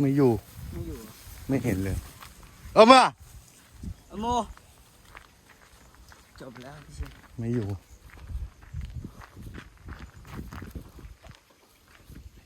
ไม่อยู่ ไม่อยู่เหรอไม่เห็นเลย เออมาอะโม จบแล้วพี่เชนไม่อยู่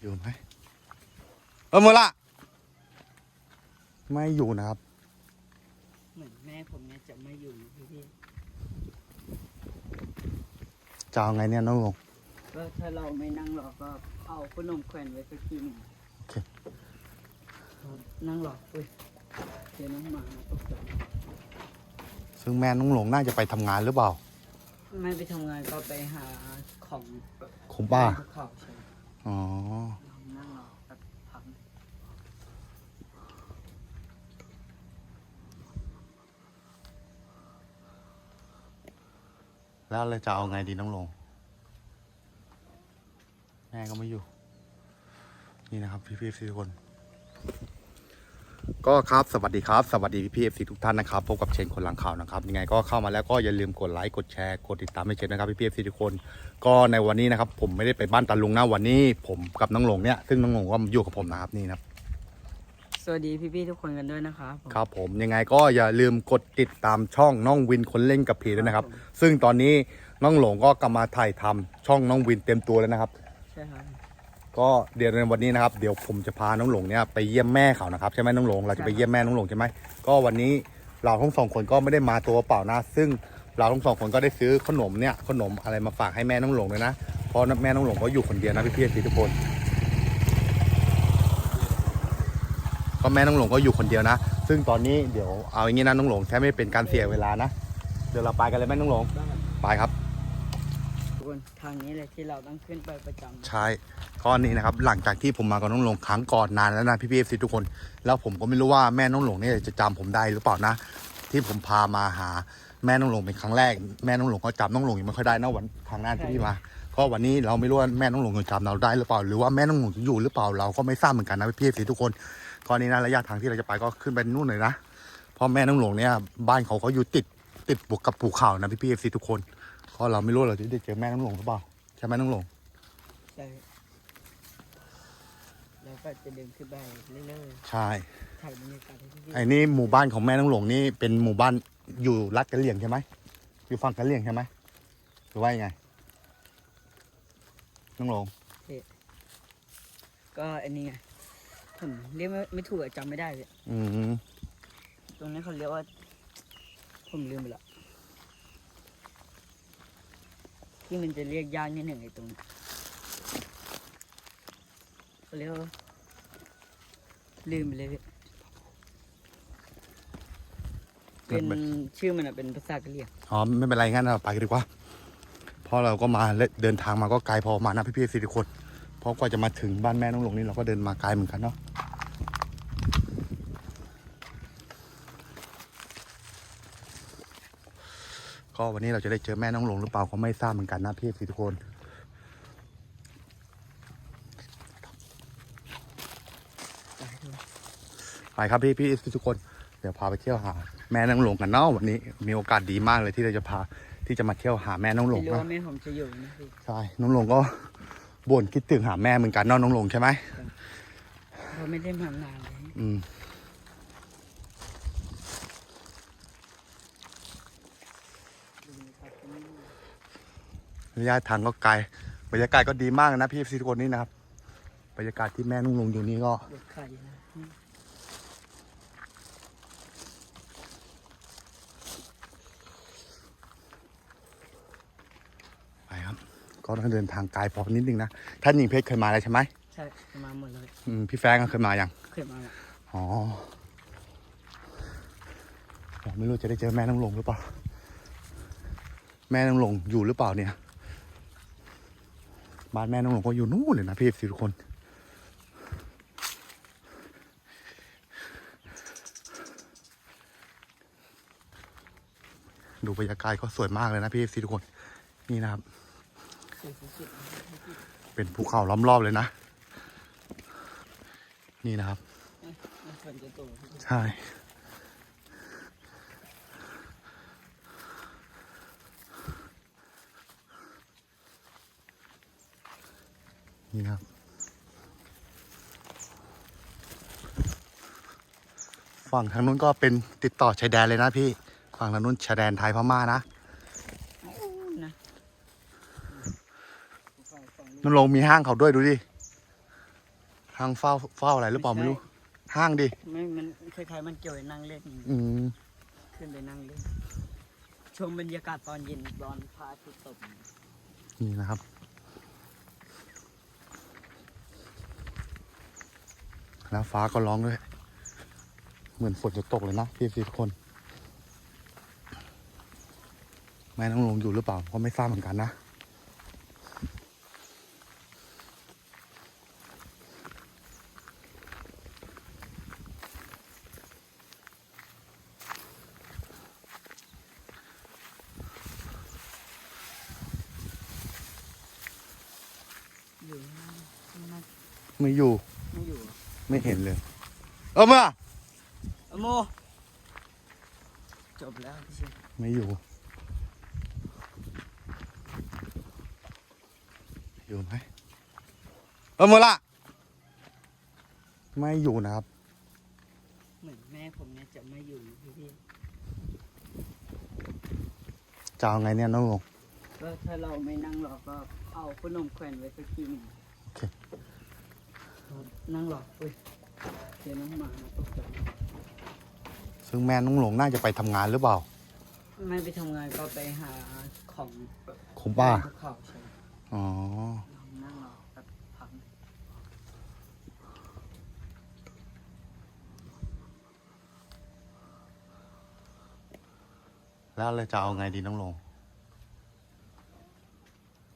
อยู่ไหมเออมาละไม่อยู่นะครับ เหมือนแม่ผมเนี่ยจะไม่อยู่นะพี่พี่จะเอาไงเนี่ยน้องลงก็ถ้าเราไม่นั่งรอก็เอาขนมแขวนไว้สักทีหนึงโอเค นั่งรออุ้ยเดี๋ยวน้องหมาตกใจซึ่งแม่น้องหลงน่าจะไปทำงานหรือเปล่า ไม่ไปทำงานก็ไปหาของคงป้า ภูเขาใช่อ๋อ นั่งรอแป๊บพักแล้วเราจะเอาไงดีน้องลง แม่ก็ไม่อยู่ นี่นะครับ พี่พี่ทุกคน ก็ครับสวัสดีครับ สวัสดีพี่พี่เอฟซีทุกท่านนะครับพบกับเชนคนหลังข่าวนะครับยังไงก็เข้ามาแล้วก็อย่าลืมกดไลค์กดแชร์กดติดตามให้เชนนะครับพี่พี่เอฟซีทุกคน ก็ในวันนี้นะครับ ผมไม่ได้ไปบ้านตาลุงนะวันนี้ผมกับน้องหลงเนี่ยซึ่งน้องหลงก็อยู่กับผมนะครับนี่นะครับสวัสดีพี่ๆทุกคนกันด้วยนะครับผมครับผมยังไงก็อย่าลืมกดติดตามช่องน้องวินคนเล่นกับผีด้วยนะครับ ซึ่งตอนนี้น้องหลงก็กลับมาถ่ายทำช่องน้องวินเต็มตัวแล้วนะครับ ใช่ครับ ก็เดี๋ยวในวันนี้นะครับเดี๋ยวผมจะพาน้องหลงเนี่ยไปเยี่ยมแม่เขานะครับใช่ไหมน้องหลงเราจะไปเยี่ยมแม่น้องหลงใช่ไหมก็วันนี้เราทั้งสองคนก็ไม่ได้มาตัวเปล่านะ ซึ่งเราทั้งสองคนก็ได้ซื้อขนมเนี่ยขนมอะไรมาฝากให้แม่น้องหลงเลยนะเพราะแม่น้องหลงก็อยู่คนเดียวนะพี่พี่ทุกคนก็แม่น้องหลงก็อยู่คนเดียวนะ ซึ่งตอนนี้เดี๋ยวเอาอย่างงี้นะน้องหลงแค่ไม่เป็นการเสียเวลานะ เดี๋ยวเราไปกันเลยแม่น้องหลงไปครับ ทุกคนทางนี้เลยที่เราต้องขึ้นไปประจำใช่ก็นี่นะครับ หลังจากที่ผมมากับน้องหลงครั้งก่อนนานแล้วนะพี่พี่เอฟซีทุกคน แล้วผมก็ไม่รู้ว่าแม่น้องหลงเนี่ยจะจำผมได้หรือเปล่านะ ที่ผมพามาหาแม่น้องหลงเป็นครั้งแรก แม่น้องหลงก็จำน้องหลงยังไม่ค่อยได้นะวันทางหน้าที่พี่มาก็วันนี้เราไม่รู้ว่าแม่น้องหลงจะจำเราได้หรือเปล่า หรือว่าแม่น้องหลงจะอยู่หรือเปล่าเราก็ไม่ทราบเหมือนกันนะพี่พีเอฟซีทุกคนก็นี่นะระยะทางที่เราจะไปก็ขึ้นไปนู่นเลยนะเพราะแม่น้องหลงเนี่ยบ้านเขาเขาอยู่ติดติดบวกกับภูเขานะพี่พี่เอฟซีทุกคน ก็เราไม่รู้เราจะได้เจอแม่น้องหลงหรือเปล่าใช่ไหมน้องหลงใช่แล้วก็จะเดินขึ้นไปเรื่อยใช่ๆถ่ายบรรยากาศให้พี่ไอ้นี่หมู่บ้านของแม่น้องหลงนี่เป็นหมู่บ้านอยู่รัดกะเหลี่ยงใช่ไหมอยู่ฝั่งกะเหลี่ยงใช่ไหมหรือว่ายังไงน้องหลงๆก็อันนี้ไงผมเรียกไม่ไม่ถูกอะจำไม่ได้เลยอืมตรงนี้เขาเรียกว่า ผมลืมไปละ ที่มันจะเรียกยากนิดหนึ่งไอ้ตรงนี้เขาเรียกว่าลืมไปเลยพี่เป็นชื่อมันอะเป็นภาษากะเหรี่ยงอ๋อไม่เป็นไรงั้นเราไปกันดีกว่าเพราะเราก็มาและเดินทางมาก็ไกลพอมานะพี่ๆสิทุกคนเพราะกว่าจะมาถึงบ้านแม่น้องหลงนี่เราก็เดินมาไกลเหมือนกันเนาะ ก็วันนี้เราจะได้เจอแม่น้องหลงหรือเปล่าก็ไม่ทราบเหมือนกันนะพี่ๆทุกคนไปครับพี่พี่ทุกคนเดี๋ยวพาไปเที่ยวหา แม่น้องหลงกันเนาะวันนี้มีโอกาสดีมากเลยที่เราจะพาที่จะมาเที่ยวหาแม่น้องหลงไม่รู้นะว่าแม่ผมจะอยู่นะพี่ใช่น้องหลงก็บ่นคิดถึงหาแม่เหมือนกันเนาะน้องหลงใช่ไหมเพราะไม่ได้มานานเลยอืม ดูนะครับที่นี่ ระยะทางก็ไกล บรรยากาศก็ดีมากนะพี่ทุกคนนี่นะครับ บรรยากาศที่แม่น้องหลงอยู่นี่ก็รถไข่นะอืมไปครับ ก็ต้องเดินทางไกลพอนิดนึงนะ ท่านหญิงเพชรเคยมาแล้วใช่ไหมใช่มาหมดเลยอืมพี่แฟงก็เคยมายังเคยมาแล้วอ๋อผมไม่รู้จะได้เจอแม่น้องหลงหรือเปล่า แม่น้องหลงอยู่หรือเปล่าเนี่ย บ้านแม่น้องหลงก็อยู่นู่นเลยนะพี่สิทุกคนดูบรรยากาศก็สวยมากเลยนะพี่สิทุกคน นี่นะครับ เป็นภูเขาล้อมรอบเลยนะ นี่นะครับ ใช่ นี่นะครับ ฝั่งทางนู้นก็เป็นติดต่อชายแดนเลยนะพี่ ฝั่งทางนู้นชายแดนไทยพม่านะนะนั่นลงมีห้างเขาด้วยดูดิ ห้างเฝ้าเฝ้าอะไรหรือเปล่าไม่รู้ ห้างดิไม่มันคล้ายๆมันเกี่ยวกับนั่งเล่นอืมขึ้นไปนั่งเล่นชมบรรยากาศตอนเย็นตอนพระอาทิตย์ตกนี่นะครับ แล้วฟ้าก็ร้องด้วย เหมือนฝนจะตกเลยนะพี่สิทุกคน แม่น้องลงอยู่หรือเปล่าก็ไม่ทราบเหมือนกันนะ อยู่น่า ไม่อยู่ ไม่อยู่อะ ไม่ เห็นเลย เออเมื่ออะโม จบแล้วพี่เชษไม่อยู่ อยู่ไหมเออเมื่อละไม่อยู่นะครับ เหมือนแม่ผมเนี่ยจะไม่อยู่พี่พี่จะเอาไงเนี่ยน้องลงก็ถ้าเราไม่นั่งรอก็เอาขนมแขวนไว้สักทีหนึ่งโอเคนั่งรออุ้ย เดี๋ยวน้องหมาตกใจซึ่งแม่น้องหลงน่าจะไปทำงานหรือเปล่า ไม่ไปทำงานก็ไปหาของคงป้า ภูเขาใช่อ๋อ ลองนั่งรอแป๊บพักแล้วเราจะเอาไงดีน้องลง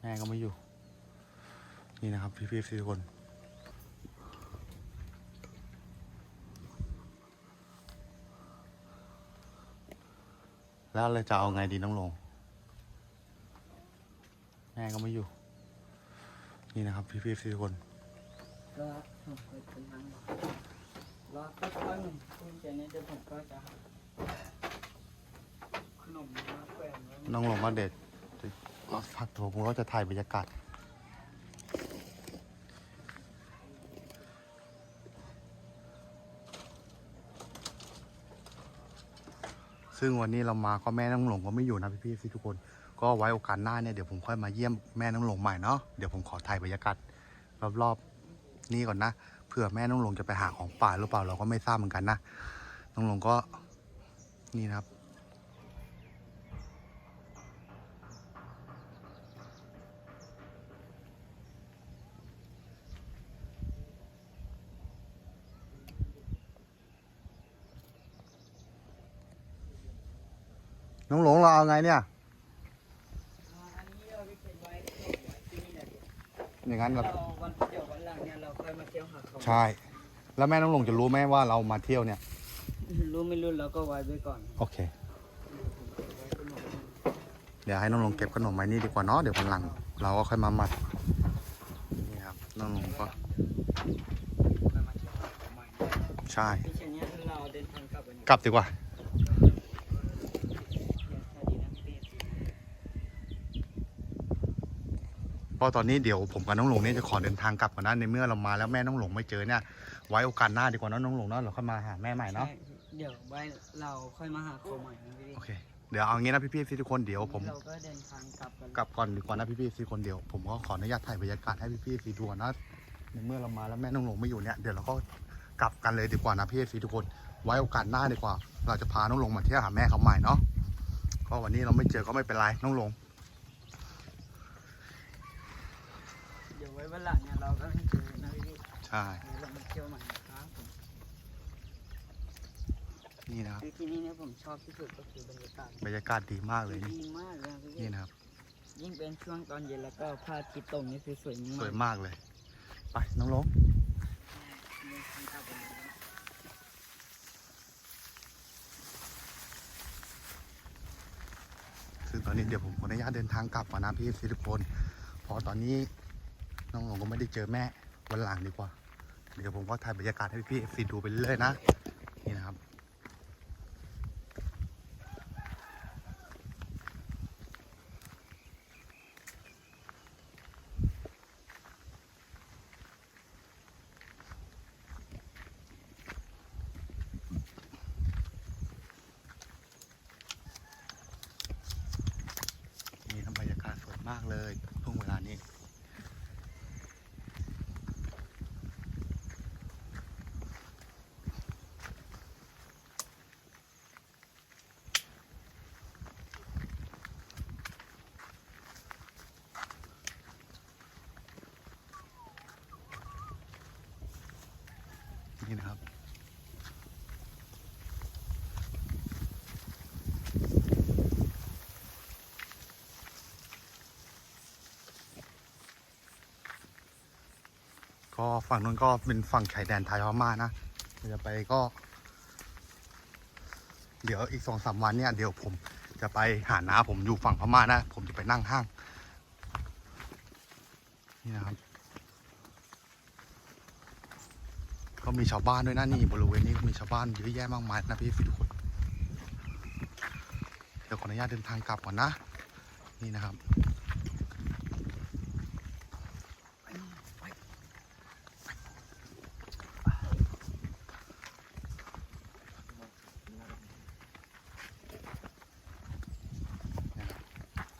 แม่ก็ไม่อยู่ นี่นะครับ พี่พี่ทุกคน แล้วเราจะเอาไงดีน้องลง แม่ก็ไม่อยู่ นี่นะครับ พี่ๆทุกคนก็ผมไปไปนั่งรอรอสักพักหนึ่งคุณเจนี่เดี๋ยวผมก็จะขนมมาแขวนไว้น้องลงก็เด็ดพักโถผมก็จะถ่ายบรรยากาศ ซึ่งวันนี้เรามาก็แม่น้องหลงก็ไม่อยู่นะพี่ๆทุกคน ก็ไว้โอกาสหน้าเนี่ยเดี๋ยวผมค่อยมาเยี่ยมแม่น้องหลงใหม่เนาะเดี๋ยวผมขอถ่ายบรรยากาศรอบๆนี่ก่อนนะเผื่อแม่น้องหลงจะไปหาของป่าหรือเปล่าเราก็ไม่ทราบเหมือนกันนะน้องหลงก็นี่นะครับ น้องหลงเราเอาไงเนี่ยอันนี้เราไปเก็บไว้ที่นี่แหละอย่างนั้นเราเราวันเดี๋ยววันหลังเนี่ยเราค่อยมาเที่ยวหาเขาใช่ แล้วแม่น้องหลงจะรู้ไหมว่าเรามาเที่ยวเนี่ย รู้ไม่รู้เราก็ไว้ไว้ก่อน โอเค เดี๋ยวให้น้องหลงเก็บขนมไว้นี่ดีกว่าเนาะเดี๋ยววันหลัง เราก็ค่อยมาใหม่นี่ครับน้องหลงก็ค่อยมาเที่ยวหาเขาใหม่ใช่ที่เช่นเนี้ยเราเดินทางกลับวันนี้กลับดีกว่า เดี๋ยวสวัสดีนะพี่ เพราะตอนนี้เดี๋ยวผมกับน้องหลงเนี่ยจะขอเดินทางกลับก่อนนะในเมื่อเรามาแล้วแม่น้องหลงไม่เจอเนี่ย ไว้โอกาสหน้าดีกว่าเนาะน้องหลงเนาะเราค่อยมาหาแม่ใหม่เนาะใช่เดี๋ยวไว้เราค่อยมาหาเขาใหม่นะพี่โอเค เดี๋ยวเอางี้นะพี่ๆทุกคนเดี๋ยวผม เราก็เดินทางกลับกันกลับก่อนดีกว่านะพี่ๆสี่คนเดียวผมก็ขออนุญาตถ่ายบรรยากาศให้พี่ๆสี่ดูก่อนนะในเมื่อเรามาแล้วแม่น้องหลงไม่อยู่เนี่ยเดี๋ยวเราก็กลับกันเลยดีกว่านะพี่ๆทุกคน ไว้โอกาสหน้าดีกว่า เราจะพาน้องหลงมาเที่ยวหาแม่เขาใหม่เนาะก็วันนี้เราไม่เจอก็ไม่เป็นไรน้องหลง เดี๋ยวไว้วันหลังเนี่ยเราก็เจอนะพี่ใช่ เดี๋ยวเรามาเที่ยวใหม่นะครับผมนี่นะครับ คือที่นี่เนี่ยผมชอบที่สุดก็คือบรรยากาศบรรยากาศดีมากเลยนี่ ดีมากเลยนะพี่นี่นะครับ ยิ่งเป็นช่วงตอนเย็นแล้วก็พระอาทิตย์ตกนี่คือสวยมากสวยมากเลย ไปน้องหลงซึ่งตอนนี้เดี๋ยวผมขออนุญาตเดินทางกลับก่อนนะพี่ๆทุกคนเพอตอนนี้ น้องหลงก็ไม่ได้เจอแม่วันหลังดีกว่า เดี๋ยวผมก็ถ่ายบรรยากาศให้พี่เอฟซีดูไปเรื่อยนะ นี่นะครับ นี่นะครับก็ฝั่งนู้นก็เป็นฝั่งชายแดนไทยพม่านะจะไปก็ เดี๋ยวอีกสองสามวันเนี่ย เดี๋ยวผมจะไปหาน้าผมอยู่ฝั่งพม่านะ ผมจะไปนั่งห้าง นี่นะครับ ก็มีชาวบ้านด้วยนะนี่บริเวณนี้ก็มีชาวบ้านเยอะแยะมากมายนะพี่ทุกคน เดี๋ยวขออนุญาตเดินทางกลับก่อนนะ นี่นะครับ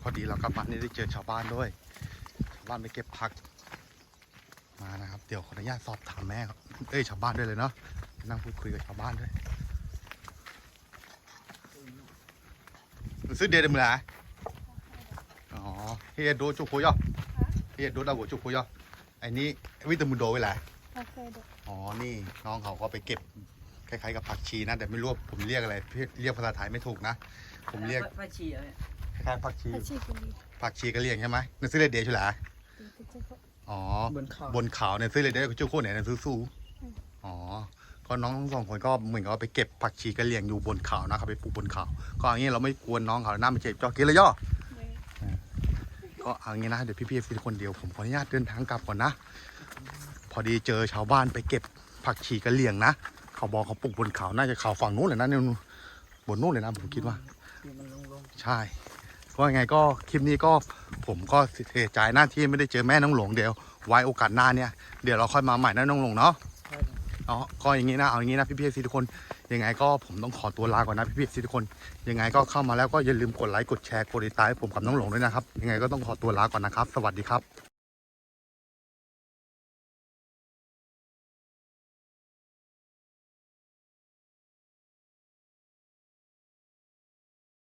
พอดีเรากลับมานี่ได้เจอชาวบ้านด้วย ชาวบ้านไปเก็บผักมานะครับ เดี๋ยวขออนุญาตสอบถามแม่ครับเอ้ยชาวบ้านด้วยเลยเนาะนั่งพูดคุยกับชาวบ้านด้วยซื้อเดดมือไหนอ๋อเฮียโดจุกคุยอะเฮียโดดาวจุกคุยอะไอ้นี้วิตามินโดไว้แหละโอเคเด็กอ๋อ นี่น้องเขาก็ไปเก็บคล้ายๆกับผักชีนะแต่ไม่รู้ว่าผมเรียกอะไรพี่เรียกภาษาไทยไม่ถูกนะ ผมเรียกผ้าชีอะไรคล้ายๆผักชีอาชีพกันดีผักชีกะเหรี่ยงใช่ไหมนั่นซื้อเลยเดียวใช่ไหมดีที่จะก็อ๋อบนเขาบนเขาเนี่ยซื้อเลยเดียวชื่อโคตรไหนนั่นซื้อสู้อ๋อ ก็น้องทั้งสองคนก็เหมือนกับว่าไปเก็บผักชีกระเหรี่ยงอยู่บนเขานะครับไปปลูกบนเขาก็อย่างนี้เราไม่กวนน้องเขาหน้าไม่เจ็บจอกินเลยย่อก็เอางี้นะเดี๋ยวพี่พี่ซีคนเดียวผมขออนุญาตเดินทางกลับก่อนนะ พอดีเจอชาวบ้านไปเก็บผักชีกระเหรี่ยงนะเขาบอกเขาปลูกบนเขาน่าจะเขาฝั่งนู้นเลยนะเนี่ยบนนู้นเลยนะผมคิดว่าใช่ก็ยังไงก็คลิปนี้ก็ผมก็เสียใจหน้าที่ไม่ได้เจอแม่น้องหลงเดี๋ยวไว้โอกาสหน้าเนี่ยเดี๋ยวเราค่อยมาใหม่นะน้องหลงเนาะ เอ๋อก็อย่างนี้นะเอาอย่างนี้นะพี่พี่ซีทุกคนยังไงก็ผมต้องขอตัวลาก่อนนะพี่พี่ซีทุกคนยังไงก็เข้ามาแล้วก็อย่าลืมกดไลค์กดแชร์กดติดตามให้ผมกับน้องหลงด้วยนะครับยังไงก็ต้องขอตัวลาก่อนนะครับ สวัสดีครับ